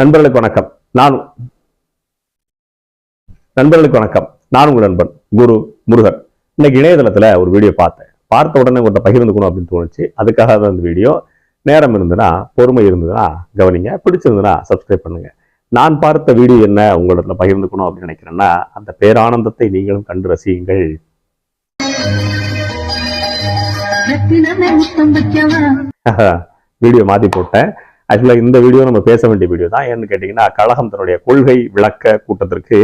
நண்பர்களுக்கு வணக்கம். நான் நண்பர்களுக்கு வணக்கம். நான் உங்கள் நண்பன் குரு முருகன். இன்னைக்கு இணையதளத்துல ஒரு வீடியோ பார்த்தேன். பார்த்த உடனே உங்கள்கிட்ட பகிர்ந்துக்கணும் அப்படின்னு தோணுச்சு. அதுக்காக தான் இந்த வீடியோ. நேரம் இருந்ததுன்னா பொறுமை இருந்ததுன்னா கவனிங்க. பிடிச்சிருந்ததுன்னா சப்ஸ்கிரைப் பண்ணுங்க. நான் பார்த்த வீடியோ என்ன? உங்களிடத்துல பகிர்ந்துக்கணும் அப்படின்னு நினைக்கிறேன்னா அந்த பேரானந்தத்தை நீங்களும் கண்டு ரசியுங்கள். வீடியோ மாத்தி போட்டேன். ஆக்சுவலாக இந்த வீடியோ நம்ம பேச வேண்டிய வீடியோ தான். ஏன்னு கேட்டிங்கன்னா கழகம் தன்னுடைய கொள்கை விளக்க கூட்டத்திற்கு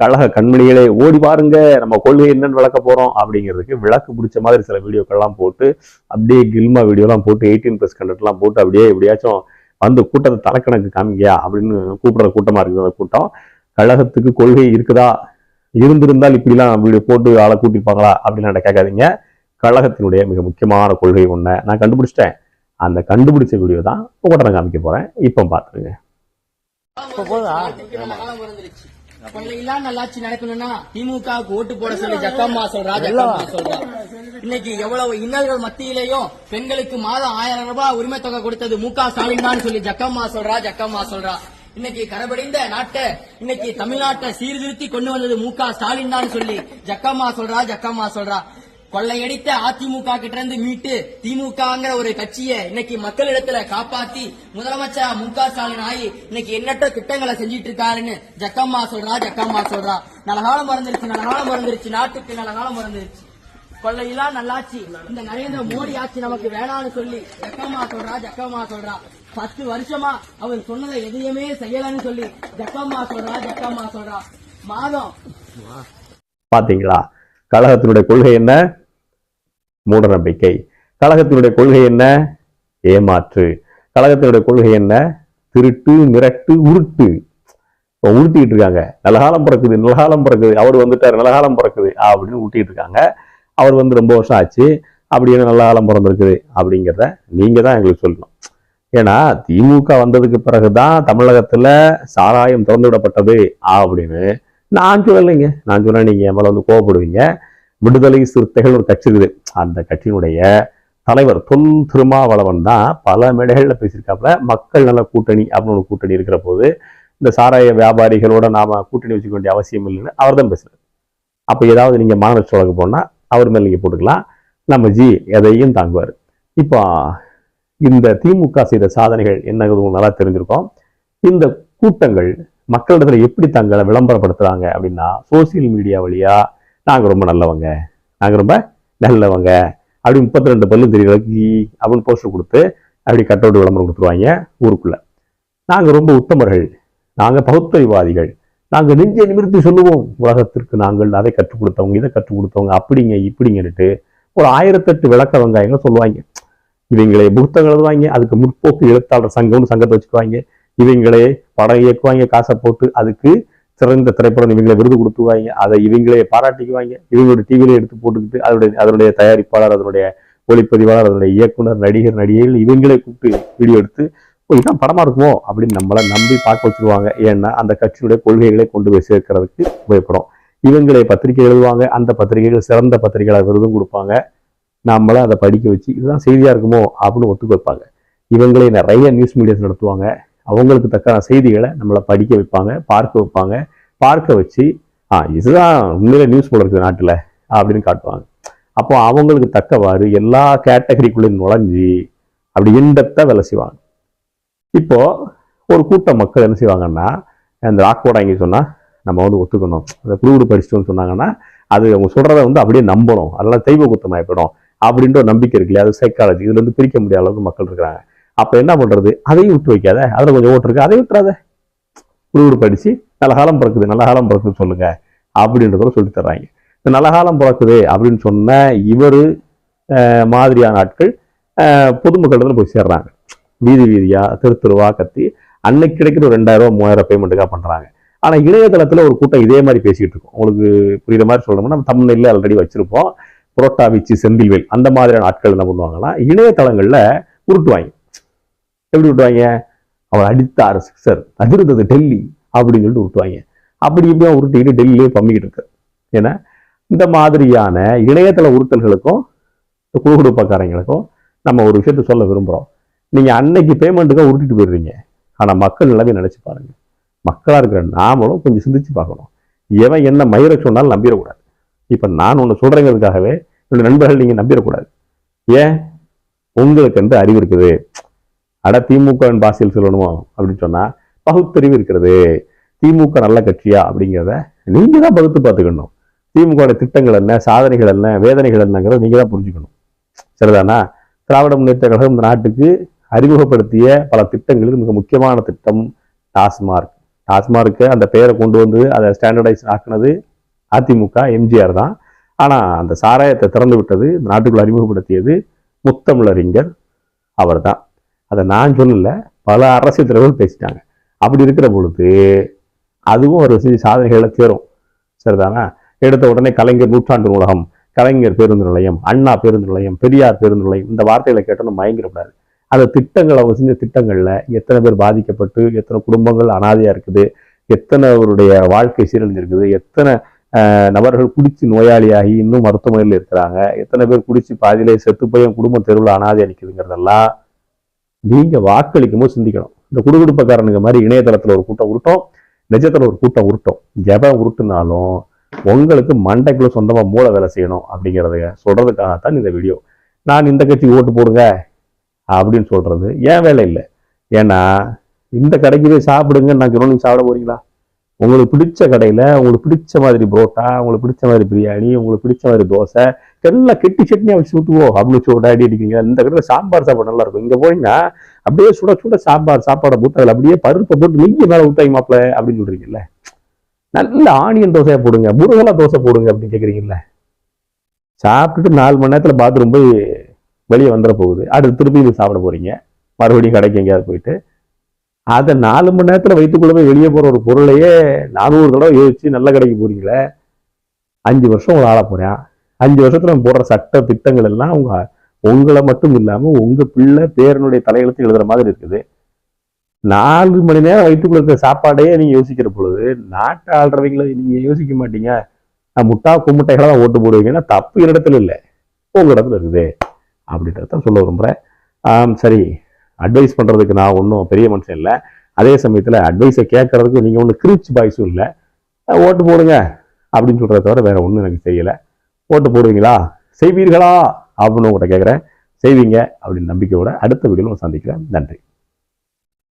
கழக கண்மணிகளே ஓடி பாருங்க நம்ம கொள்கை என்னன்னு விளக்க போறோம் அப்படிங்கிறதுக்கு விளக்கு பிடிச்ச மாதிரி சில வீடியோக்கள்லாம் போட்டு அப்படியே கில்மா வீடியோலாம் போட்டு எயிட்டீன் ப்ளஸ் கண்டென்ட்லாம் போட்டு அப்படியே எப்படியாச்சும் வந்து கூட்டத்தை தலைக்கணக்கு காமிங்கயா அப்படின்னு கூப்பிடுற கூட்டமாக இருக்குது அந்த கூட்டம். கழகத்துக்கு கொள்கை இருக்குதா? இருந்திருந்தால் இப்படிலாம் வீடியோ போட்டு ஆளை கூட்டிப்பாங்களா அப்படின்னு கேட்காதீங்க. கழகத்தினுடைய மிக முக்கியமான கொள்கை ஒன்றை நான் கண்டுபிடிச்சிட்டேன். அந்த கண்டுபிடிச்ச வீடியோ தான் உங்கள்கிட்ட நான் காமிக்க போறேன். இப்போ பார்த்துருங்க. நல்லாட்சி நடக்கணும்னா திமுகவுக்கு ஓட்டு போட சொல்லி ஜக்கம்மா சொல்றா ஜக்கம்மா சொல்றா. இன்னைக்கு எவ்வளவு இன்னல்கள் மத்தியிலேயும் பெண்களுக்கு மாதம் ஆயிரம் ரூபாய் உரிமை தொகை கொடுத்தது மு க ஸ்டாலின் தான் சொல்லி ஜக்கம்மா சொல்றா ஜக்கம்மா சொல்றா. இன்னைக்கு கரபடிந்த நாட்டை இன்னைக்கு தமிழ்நாட்டை சீர்திருத்தி கொண்டு வந்தது மு க ஸ்டாலின் தான் சொல்லி ஜக்கம்மா சொல்றா ஜக்கம்மா சொல்றா. கொள்ளையடித்த அதிமுக கிட்ட இருந்து மீட்டு திமுகங்கிற ஒரு கட்சியை இன்னைக்கு மக்களிடத்துல காப்பாத்தி முதலமைச்சர் மு க ஸ்டாலின் ஆகி இன்னைக்கு எண்ணற்ற திட்டங்களை செஞ்சிட்டு இருக்காருன்னு ஜக்கம்மா சொல்றா ஜக்கம்மா சொல்றா. நலகாலம் மறந்துருச்சு நலகாலம் மறந்துருச்சு நாட்டுக்கு நலகாலம் மறந்துருச்சு கொள்ளையிலா நல்லாச்சு இந்த நரேந்திர மோடி ஆட்சி நமக்கு வேணாம்னு சொல்லி ஜக்கம்மா சொல்றா ஜக்கம்மா சொல்றா. பத்து வருஷமா அவர் சொன்னதை எதையுமே செய்யலன்னு சொல்லி ஜக்கம்மா சொல்றா ஜக்கம்மா சொல்றா. மாதம் பாத்தீங்களா? கழகத்தினுடைய கொள்கை என்ன? மூட நம்பிக்கை கழகத்தினுடைய கொள்கை என்ன? ஏமாற்று. கழகத்தினுடைய கொள்கை என்ன? திருட்டு மிரட்டு உருட்டு. இப்போ உருட்டிட்டு இருக்காங்க. நல்லகாலம் பிறக்குது நல்லகாலம் பிறக்குது. அவர் வந்துட்டார் நல்லகாலம் பிறக்குது அப்படின்னு உருட்டிட்டு இருக்காங்க. அவர் வந்து ரொம்ப வருஷம் ஆச்சு. அப்படி என்ன நல்லகாலம் பிறந்திருக்குது அப்படிங்கிறத நீங்கள் தான் எங்களுக்கு சொல்லணும். ஏன்னா திமுக வந்ததுக்கு பிறகு தான் தமிழகத்துல சாராயம் திறந்து விடப்பட்டது அப்படின்னு நான் சொல்லலைங்க. நான் சொன்னால் நீங்க என் மேல வந்து கோவப்படுவீங்க. விடுதலை சிறுத்தைகள் ஒரு கட்சி இருக்குது. அந்த கட்சியினுடைய தலைவர் தொல் திருமாவளவன் தான் பல மேடைகள்ல பேசியிருக்காப்புல மக்கள் நல கூட்டணி அப்படின்னு ஒரு கூட்டணி இருக்கிற போது இந்த சாராய வியாபாரிகளோட நாம கூட்டணி வச்சுக்க வேண்டிய அவசியம் இல்லைன்னு அவர் தான் பேசுறாரு. அப்போ ஏதாவது நீங்க மாநகராட்சி வழக்கு போனால் அவர் மேலே நீங்கள் போட்டுக்கலாம். நம்ம ஜி எதையும் தாங்குவார். இப்போ இந்த திமுக செய்த சாதனைகள் என்னங்கிறது நல்லா தெரிஞ்சிருக்கோம். இந்த கூட்டங்கள் மக்களிடத்துல எப்படி தங்களை விளம்பரப்படுத்துறாங்க அப்படின்னா சோசியல் மீடியா வழியா நாங்க ரொம்ப நல்லவங்க. நாங்க ரொம்ப நல்லவங்க. அப்படி முப்பத்தி ரெண்டு பல்லு தெரியலக்கு அப்படின்னு போஸ்டர் கொடுத்து அப்படி கட் அவுட் விளம்பரம் கொடுத்துருவாங்க ஊருக்குள்ள. நாங்க ரொம்ப உத்தமர்கள். நாங்க பகுத்தறிவாதிகள். நாங்க நெஞ்சை நிமிர்த்தி சொல்லுவோம். உலகத்திற்கு நாங்கள் அதை கற்றுக் கொடுத்தவங்க இதை கற்றுக் கொடுத்தவங்க அப்படிங்க இப்படிங்கன்னுட்டு ஒரு ஆயிரத்தெட்டு விளக்க வெங்காயங்க சொல்லுவாங்க. இவங்களே புத்தகம் எழுதுவாங்க. அதுக்கு முற்போக்கு எழுத்தாளர் சங்கம்னு சங்கத்தை வச்சுக்குவாங்க. இவங்களே படம் இயக்குவாங்க. காசை போட்டு அதுக்கு சிறந்த திரைப்படம் இவங்களை விருது கொடுத்துவாங்க அதை இவங்களே பாராட்டிக்குவாங்க. இவங்களோட டிவியில எடுத்து போட்டுக்கிட்டு அதனுடைய அதனுடைய தயாரிப்பாளர் அதனுடைய ஒளிப்பதிவாளர் அதனுடைய இயக்குனர் நடிகர் நடிகைகள் இவங்களே கூப்பிட்டு வீடியோ எடுத்து இதுதான் படமா இருக்குமோ? அப்படின்னு நம்மளை நம்பி பார்க்க வச்சிருவாங்க. ஏன்னா அந்த கட்சியுடைய கொள்கைகளை கொண்டு போய் சேர்க்கறதுக்கு உபயோகப்படும். இவங்களே பத்திரிகை எழுதுவாங்க. அந்த பத்திரிகைகள் சிறந்த பத்திரிகையாளர் விருதும் கொடுப்பாங்க. நம்மளை அதை படிக்க வச்சு இதுதான் செய்தியா இருக்குமோ? அப்படின்னு ஒத்துக்க வைப்பாங்க இவங்களே நிறைய நியூஸ் மீடியாஸ் நடத்துவாங்க. அவங்களுக்கு தக்க செய்திகளை நம்மளை படிக்க வைப்பாங்க பார்க்க வைப்பாங்க. பார்க்க வச்சு ஆ இதுதான் உண்மையில நியூஸ் போல இருக்குது நாட்டில் அப்படின்னு காட்டுவாங்க. அப்போ அவங்களுக்கு தக்கவாறு எல்லா கேட்டகரிக்குள்ளேயும் நுழைஞ்சி அப்படி இன்டெப்த்தாக வேலை செய்வாங்க. இப்போ ஒரு கூட்டம் மக்கள் என்ன செய்வாங்கன்னா இந்த ராக்கோடாங்க சொன்னா நம்ம வந்து ஒத்துக்கணும். அந்த குருகுடு படிச்சிட்டோம்னு சொன்னாங்கன்னா அது அவங்க சொல்கிறத வந்து அப்படியே நம்பணும். அதெல்லாம் தெய்வ குத்தமாயிப்படும் அப்படின்ற ஒரு நம்பிக்கை இருக்கு இல்லையா? அது சைக்காலஜி இதுல இருந்து பிரிக்க முடியாத அளவுக்கு மக்கள் இருக்கிறாங்க. அப்போ என்ன பண்றது? அதையும் விட்டு வைக்காத. அதில் கொஞ்சம் ஓட்டு இருக்கு. அதையும் விட்டுறாத. குருவிடு படித்து நல்ல காலம் பிறக்குது நல்ல காலம் பிறக்குது சொல்லுங்க. அப்படின்றத சொல்லி தர்றாங்க. இந்த நல்ல காலம் பிறக்குது அப்படின்னு சொன்ன இவரு மாதிரியான ஆட்கள் பொதுமக்களிடத்துல போய் சேர்றாங்க. வீதி வீதியாக தெரு தெருவா கத்தி அன்னைக்கு கிடைக்கிற ஒரு ரெண்டாயிரம் மூவாயிரம் பேமெண்ட்டுக்காக பண்ணுறாங்க ஆனால் இணையதளத்தில் ஒரு கூட்டம் இதே மாதிரி பேசிக்கிட்டு இருக்கும். உங்களுக்கு புரியுற மாதிரி சொல்லணும்னா நம்ம தமிழ்நிலையில் ஆல்ரெடி வச்சிருப்போம். புரோட்டா வீச்சு செந்தில்வேல் அந்த மாதிரியான ஆட்கள் என்ன பண்ணுவாங்கன்னா இணையதளங்கள்ல உருட்டுவாங்க. எப்படி விட்டுவாங்க? அவர் அடித்தார் சிக்ஸர் அதிர்ந்தது டெல்லி அப்படின்னு சொல்லிட்டு உருட்டுவாங்க அப்படி இப்படியா உருட்டிக்கிட்டு டெல்லியிலே பம்பிக்கிட்டு இருக்கு. ஏன்னா இந்த மாதிரியான இணையதள உறுத்தல்களுக்கும் குழு குடும்பக்காரங்களுக்கும் நம்ம ஒரு விஷயத்த சொல்ல விரும்புகிறோம் நீங்கள் அன்னைக்கு பேமெண்ட்டுக்காக உருட்டிட்டு போயிடுறீங்க. ஆனால் மக்கள் நிலைமை நினச்சி பாருங்கள் மக்களாக இருக்கிற நாமளும் கொஞ்சம் சிந்திச்சு பார்க்கணும். எவன் என்ன மயிர சொன்னாலும் நம்பிடக்கூடாது. இப்போ நான் ஒன்று சொல்கிறேங்கிறதுக்காகவே என்னோட நண்பர்கள் நீங்கள் நம்பிடக்கூடாது. ஏன்? உங்களுக்கு என்று அறிவு இருக்குது? அட திமுகவின் பாசியில் சொல்லணுமோ அப்படின்னு சொன்னால் பகுத்தறிவு இருக்கிறது. திமுக நல்ல கட்சியா அப்படிங்கிறத நீங்கள் தான் பகுத்து பார்த்துக்கணும். திமுக திட்டங்கள் என்ன சாதனைகள் என்ன வேதனைகள் என்னங்கிறத நீங்கள் தான் புரிஞ்சுக்கணும். சரிதானா? திராவிட முன்னேற்ற கழகம் இந்த நாட்டுக்கு அறிமுகப்படுத்திய பல திட்டங்களில் மிக முக்கியமான திட்டம் டாஸ்மார்க். டாஸ்மார்க்கு அந்த பெயரை கொண்டு வந்து அதை ஸ்டாண்டர்டைஸ் ஆக்குனது அதிமுக எம்ஜிஆர் தான். ஆனா அந்த சாராயத்தை திறந்து விட்டது இந்த நாட்டுக்குள்ள அறிமுகப்படுத்தியது முத்தமிழறிஞர் அவர் தான் அதை நான் சொல்லல பல அரசியல் தலைவர்கள் பேசிட்டாங்க. அப்படி இருக்கிற பொழுது அதுவும் ஒரு செஞ்ச சாதனைகளை சேரும். சரிதானா? எடுத்த உடனே கலைஞர் நூற்றாண்டு நூலகம் கலைஞர் பேருந்து நிலையம் அண்ணா பேருந்து நிலையம் பெரியார் பேருந்து நிலையம் இந்த வார்த்தைகளை கேட்டோம் மயங்கிடக்கூடாது. அந்த திட்டங்கள் அவங்க செஞ்ச திட்டங்கள்ல எத்தனை பேர் பாதிக்கப்பட்டு எத்தனை குடும்பங்கள் அனாதையா இருக்குது எத்தனை அவருடைய வாழ்க்கை சீரழிஞ்சிருக்குது எத்தனை ஆஹ், நபர்கள் குடிச்சு நோயாளியாகி இன்னும் மருத்துவமனையில் இருக்கிறாங்க எத்தனை பேர் குடிச்சு பாதியிலே செத்து போய் குடும்ப தெருவில் அனாதை நிற்குதுங்கிறதெல்லாம் நீங்கள் வாக்களிக்கும் போது சிந்திக்கணும். இந்த குடுகுடுப்பக்காரனுங்க மாதிரி இணையதளத்தில் ஒரு கூட்டம் உருட்டோம் நிஜத்தில் ஒரு கூட்டம் உருட்டும். எவன் உருட்டுனாலும் உங்களுக்கு மண்டைக்குள்ள சொந்தமாக மூளை வேலை செய்யணும் அப்படிங்கிறத சொல்கிறதுக்காகத்தான் இந்த வீடியோ. நான் இந்த கட்சிக்கு ஓட்டு போடுங்க அப்படின்னு சொல்கிறது ஏன் வேலை இல்லை. ஏன்னா இந்த கடைக்கு போய் சாப்பிடுங்க நான் சொன்னோம் நீங்கள் சாப்பிட போறீங்களா? உங்களுக்கு பிடிச்ச கடையில உங்களுக்கு பிடிச்ச மாதிரி புரோட்டா உங்களுக்கு பிடிச்ச மாதிரி பிரியாணி உங்களுக்கு பிடிச்ச மாதிரி தோசை எல்லாம் கெட்டி சட்னியாக வச்சு ஊற்றுவோம் அப்படின்னு சொல்லி அடி அடிக்கிறீங்க இந்த கடையில் சாம்பார் சாப்பாடு நல்லா இருக்கும். இங்கே போனீங்கன்னா அப்படியே சுட சுட சாம்பார் சாப்பாடை போட்டு அதில் அப்படியே பருப்பை போட்டு நீங்கள் மேலே ஊற்றாய் மாப்பிள அப்படின்னு சொல்றீங்கல்ல. நல்ல ஆனியன் தோசையாக போடுங்க முருகலா தோசை போடுங்க அப்படின்னு கேட்குறீங்கல்ல சாப்பிட்டுட்டு நாலு மணி நேரத்தில் பாத்ரூம் போய் வெளியே வந்துட போகுது. அடுத்து திருப்பி இது சாப்பிட போறீங்க. மறுபடியும் கடைக்கு எங்கேயாவது போயிட்டு அதை நாலு மணி நேரத்தில் வயிற்றுக்குள்ள போய் வெளியே போகிற ஒரு பொருளையே நானூறு தடவை யோசிச்சு நல்ல கடைக்கு போறீங்களே? அஞ்சு வருஷம் உங்களை ஆள போகிறேன் அஞ்சு வருஷத்தில் நம்ம போடுற சட்ட திட்டங்கள் எல்லாம் உங்க உங்களை மட்டும் இல்லாமல் உங்கள் பிள்ளை பேரனுடைய தலையெழுத்து எழுதுகிற மாதிரி இருக்குது. நாலு மணி நேரம் வயிற்றுக்குள்ள இருக்கிற சாப்பாடையே நீங்கள் யோசிக்கிற பொழுது நாட்டை ஆள்றவங்களை நீங்கள் யோசிக்க மாட்டீங்க. நான் முட்டா கும்முட்டைகளை தான் ஓட்டு போடுவீங்கன்னா தப்பு இடத்துல இல்லை. உங்கள் இடத்துல இருக்குது. அப்படின்றத சொல்ல விரும்புகிறேன் ஆம், சரி. அட்வைஸ் பண்ணுறதுக்கு நான் ஒன்றும் பெரிய மனுஷன் இல்லை. அதே சமயத்தில் அட்வைஸை கேட்கறதுக்கு நீங்கள் ஒன்றும் கிரிச் பாய்ஸும் இல்லை. ஓட்டு போடுங்க அப்படின்னு சொல்கிறத தவிர வேற ஒன்றும் எனக்கு செய்யலை. ஓட்டு போடுவீங்களா? செய்வீர்களா? அப்படின்னு உங்கள்கிட்ட கேட்குறேன் செய்வீங்க அப்படின்னு நம்பிக்கையோட அடுத்த வீடியோவில் சந்திக்கிறேன். நன்றி.